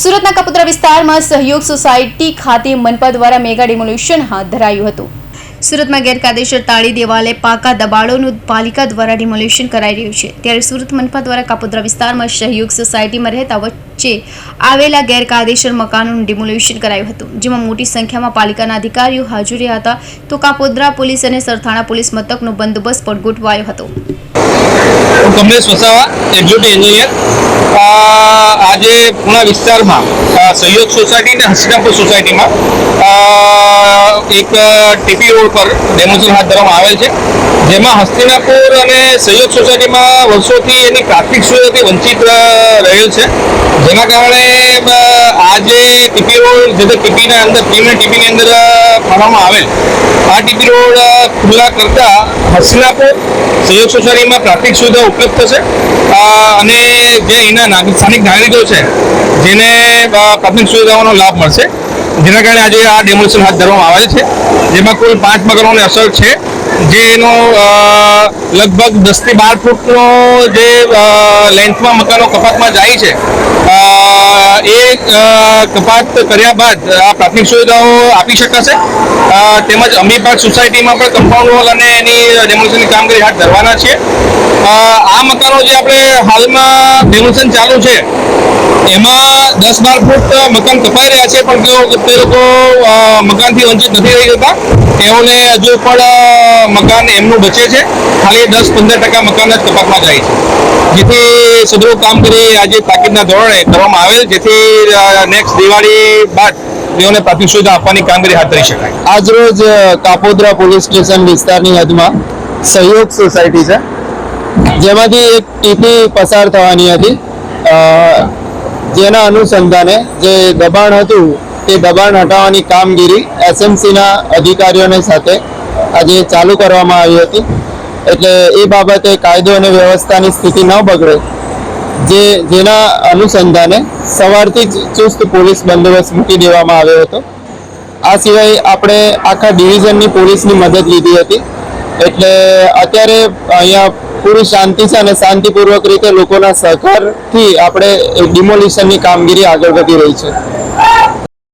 સુરતના કપોદ્રા વિસ્તારમાં સહયોગ સોસાયટી ખાતે મનપા દ્વારા મેગા ડિમોલ્યુશન હાથ ધરાયું હતું. સુરતમાં ગેરકાયદેસર તાળી દેવાલે પાકા દબાણોનું પાલિકા દ્વારા ડિમોલ્યુશન કરાઈ રહ્યું છે. ત્યારે સુરત મનપા દ્વારા કાપોદ્રા વિસ્તારમાં સહયોગ સોસાયટીમાં રહેતા વચ્ચે આવેલા ગેરકાયદેસર મકાનોનું ડિમોલ્યુશન કરાયું હતું. જેમાં મોટી સંખ્યામાં પાલિકાના અધિકારીઓ હાજર રહ્યા હતા. તો કાપોદ્રા પોલીસ અને સરથાણા પોલીસ મથકનો બંદોબસ્ત પણ ગોઠવાયો હતો. હું કમલેશ વસાવા એક્ઝિક્યુટિવ એન્જિનિયર. આજે પુણા વિસ્તારમાં સહયોગ સોસાયટી અને હસ્તિનાપુર સોસાયટીમાં એક ટીપી રોડ પર ડેમોન્સ્ટ્રેશન હાથ ધરવામાં આવેલ છે. જેમાં હસ્તિનાપુર અને સહયોગ સોસાયટીમાં વર્ષોથી એની પ્રાથમિક સુવિધાથી વંચિત રહેલ છે. જેના કારણે આજે ટીપી રોડ, જે ટીપીના અંદર પ્રીમિયર ટીપીની અંદર ફાળવવામાં આવેલ. આ ટીપી રોડ ખુલ્લા કરતા હસ્તિનાપુર સહયોગ સોસાયટીમાં પ્રાથમિક સુવિધા ઉપલબ્ધ થશે. અને જે અહીંના નાગરિક સ્થાનિક નાગરિકો છે, જેને પ્રાથમિક સુવિધાઓનો લાભ મળશે. જેના કારણે આજે આ ડેમોલેશન હાથ ધરવામાં આવેલ છે. જેમાં કુલ પાંચ મકાનોની અસર છે, જે એનો લગભગ દસથી બાર ફૂટનો જે લેન્થમાં મકાનો કપાતમાં જાય છે એ કપાત કર્યા બાદ આ પ્રાથમિક સુવિધાઓ આપી શકાશે? તેમજ અમીબાગ સોસાયટીમાં પણ કમ્પાઉન્ડ વોલ અને એની ડેમોલેશનની કામગીરી હાથ ધરવાના છે. આ મકાનો જે આપણે હાલમાં ડેમોલિશન ચાલુ છે, એમાં દસ બાર ફૂટ મકાન કપાઈ રહ્યા છે, પણ તે લોકો મકાનથી વંચિત નથી રહી જતા તેઓને હજુ પણ મકાન એમનું બચે છે. ખાલી દસ પંદર ટકા મકાન જ કપાતમાં જાય છે. જેથી સદરૂપ કરી આજે તાકીદના ધોરણે કરવામાં આવેલ, જેથી નેક્સ્ટ દિવાળી બાદ તેઓને પ્રાથમિક સુવિધા આપવાની કામગીરી હાથ ધરી શકાય. આજરોજ કાપોદ્રા પોલીસ સ્ટેશન વિસ્તારની હદમાં સહયોગ સોસાયટી છે. જેમાંથી એક ટીપી પસાર થવાની હતી. જેના અનુસંધાને જે દબાણ હતું, તે દબાણ હટાવવાની કામગીરી એસએમસીના અધિકારીઓને સાથે આજે ચાલુ કરવામાં આવી હતી. એટલે એ બાબતે કાયદો અને વ્યવસ્થાની સ્થિતિ ન બગડે, જે જેના અનુસંધાને સવારથી જ ચુસ્ત પોલીસ બંદોબસ્ત મૂકી દેવામાં આવ્યો હતો. આ સિવાય આપણે આખા ડિવિઝનની પોલીસની મદદ લીધી હતી. એટલે અત્યારે અહીંયા પૂરી શાંતિ છે અને શાંતિપૂર્વક રીતે લોકોના સહકારથી આપણે ડિમોલિશનની કામગીરી આગળ વધી રહી છે.